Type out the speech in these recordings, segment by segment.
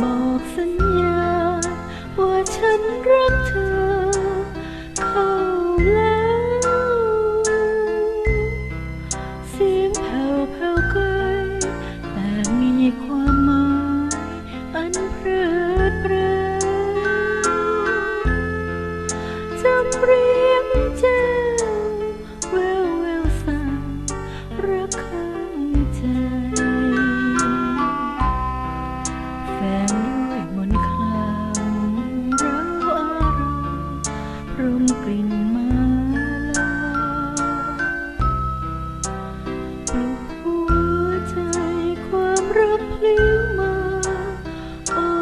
บอกสัญญา ว่าฉันรักเธอ เข้าแล้ว เสียงแผ่วแผ่วไกลแต่มีความหมายอันเพลิเพลิจำเรียงใจ มด้วยมนคำเราอารมณ์พรุนกลิ่นมาลาปลุกหัวใจความรัพลิ้วมาอ่อ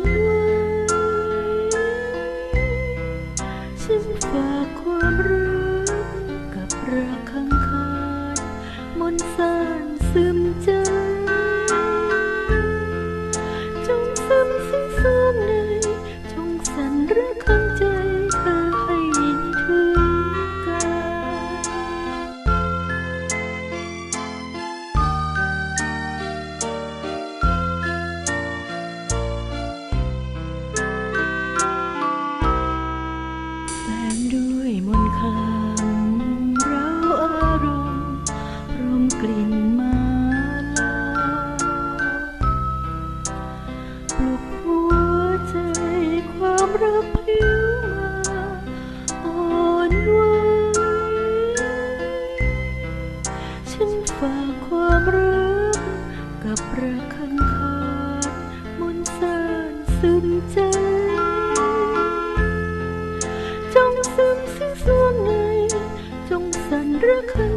นไหวฉันฝากความรักกับรักข้างคานมนสานซึมใจ สั่ ความรักกับรักข้างขานมนสานซึมใจ จงซึมซึ้งสวงใน จงสั่นรักข้าง